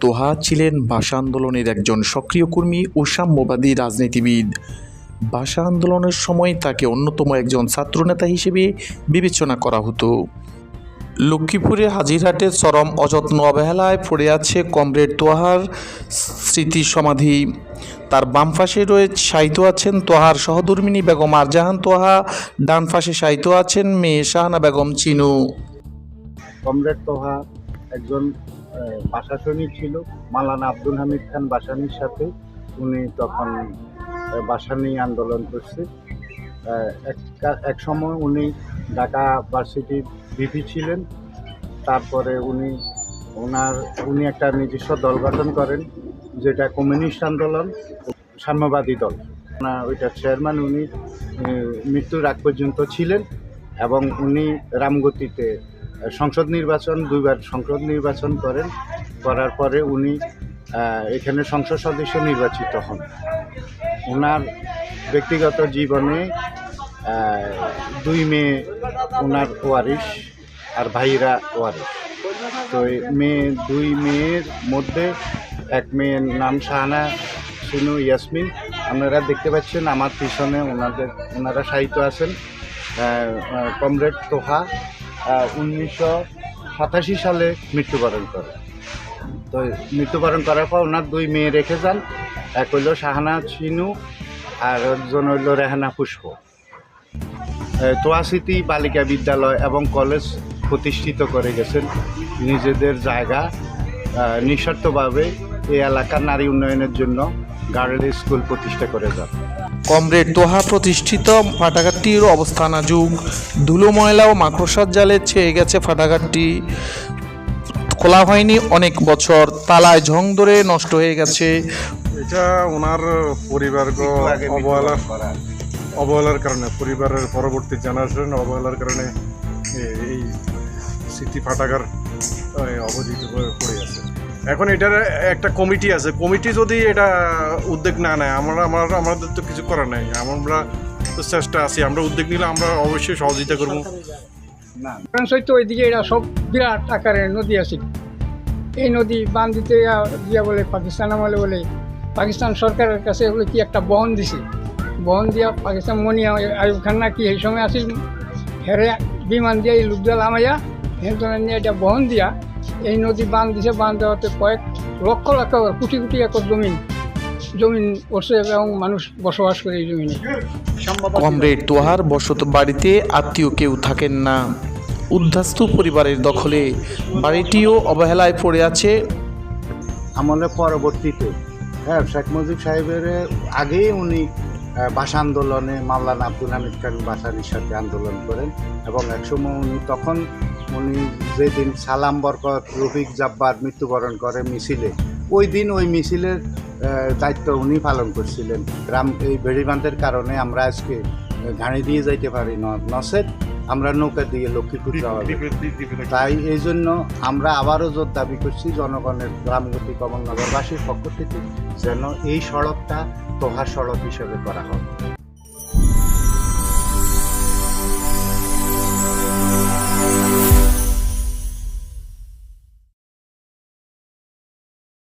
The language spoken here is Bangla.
তোহা ছিলেন ভাষা আন্দোলনের একজন সক্রিয় কর্মী ও সাম্যবাদী রাজনীতিবিদ। ভাষা আন্দোলনের সময় তাকে অন্যতম একজন ছাত্রনেতা হিসেবে বিবেচনা করা হতো। লক্ষ্মীপুরে হাজিরহাটে চরম অযত্ন অবহেলায় পড়ে আছে কমরেড তোহার স্মৃতি সমাধি। তার বাম পাশে রয়েছে সাহিত্য আছেন তোহার সহধর্মিনী বেগম আরজাহান তোহা, ডান পাশে সাহিত্য আছেন মেয়ে শাহানা বেগম চিনু। কমরেড তোহা একজন বাসাসনী ছিল। মালানা আব্দুল হামিদ খান বাসানির সাথে। উনি তখন বাসানি আন্দোলন করছে। এক- সময় উনি ঢাকা ভার্সিটির ভিপি ছিলেন। তারপরে উনি ওনার উনি একটা নিজস্ব দল গঠন করেন, যেটা কমিউনিস্ট আন্দোলন, সাম্যবাদী দল। ওইটার চেয়ারম্যান উনি মৃত্যুর আগ পর্যন্ত ছিলেন এবং উনি রামগতিতে সংসদ নির্বাচন, দুইবার সংসদ নির্বাচন করেন, করার পরে উনি এখানে সংসদ সদস্য নির্বাচিত হন। ওনার ব্যক্তিগত জীবনে দুই মেয়ে ওনার ওয়ারিশ আর ভাইরা ওয়ারিশ। তো মেয়ে, দুই মেয়ের মধ্যে এক মেয়ের নাম শাহানা, সিনু, ইয়াসমিন। আপনারা দেখতে পাচ্ছেন আমার পিছনে ওনাদের ওনারা সাহিত্য আছেন কমরেড তোহা উনিশশো সাতাশি সালে মৃত্যুবরণ করে। তো মৃত্যুবরণ করার পর ওনার দুই মেয়ে রেখে যান। এক হইল শাহানা চিনু আর একজন হইল রেহানা পুষ্প। আহ, তোয়া স্মৃতি বালিকা বিদ্যালয় এবং কলেজ প্রতিষ্ঠিত করে গেছেন। নিজেদের জায়গা নিঃস্বার্থভাবে এই এলাকার নারী উন্নয়নের জন্য গার্ল স্কুল প্রতিষ্ঠা করে যান। কমরেড তোহা প্রতিষ্ঠিত ফাটাঘাটটির অবস্থান আজুক ধুলো, ময়লা ও মাকড়সার জালে ছেয়ে গেছে ফাটাঘাটটি খোলা হয়নি অনেক বছর, তালায় ঝং ধরে নষ্ট হয়ে গেছে। এটা ওনার পরিবারগ অবহেলার অবহেলার কারণে, পরিবারের পরবর্তী জেনারেশন অবহেলার কারণে এই স্মৃতি ফাটাকার অবধিত পড়ে আছে। এখন এটার একটা কমিটি আছে। কমিটি যদি এটা উদ্যোগ না নেয়, আমরা আমার আমাদের তো কিছু করার নাই। আমরা তো চেষ্টা আছি। আমরা উদ্যোগ নিলে আমরা অবশ্যই সহযোগিতা করব। না। ফ্রান্স তো ওইদিকে এরা সব বিরাট আকারের নদী আছে। এই নদী বান দিতে দিয়া বলে, পাকিস্তান আমলে বলে, পাকিস্তান সরকারের কাছে বলে কি একটা বহন দিছে। বহন দিয়া পাকিস্তান মনি আয়ুব খান না কি এই সময় আসিল? হেরে বিমান দিয়ে এই লুকজাল আমাইয়া হেন নিয়ে এটা বহন দিয়া এই নদী বাঁধ দিছে বাঁধ দেওয়াতে কয়েক লক্ষ লক্ষ কোটি কোটি একর জমিন জমিন করছে এবং মানুষ বসবাস করে এই জমিনে। কমরেড তোহার বসত বাড়িতে আত্মীয় কেউ থাকেন না। উদ্ধাস্তু পরিবারের দখলে বাড়িটিও অবহেলায় পড়ে আছে। আমলে পরবর্তীতে হ্যাঁ শেখ মুজিব সাহেবের আগেই উনি ভাষা আন্দোলনে মাওলানা আব্দুল হামিদ খান বাসানির সাথে আন্দোলন করেন এবং একসময় উনি তখন উনি যেদিন সালাম বরকত, রফিক জাব্বার মৃত্যুবরণ করে মিছিলে, ওই দিন ওই মিছিলের দায়িত্ব উনি পালন করছিলেন। গ্রাম এই বেড়িবান্ধের কারণে আমরা আজকে ঘাড়ি দিয়ে যাইতে পারি নসেদ আমরা নৌকা দিয়ে লক্ষ্মীপুর যাওয়া তাই এই জন্য আমরা আবারও জোর দাবি করছি জনগণের গ্রামগতি কমলনগরবাসীর পক্ষ থেকে যেন এই সড়কটা তোহার সড়ক হিসেবে করা হয়।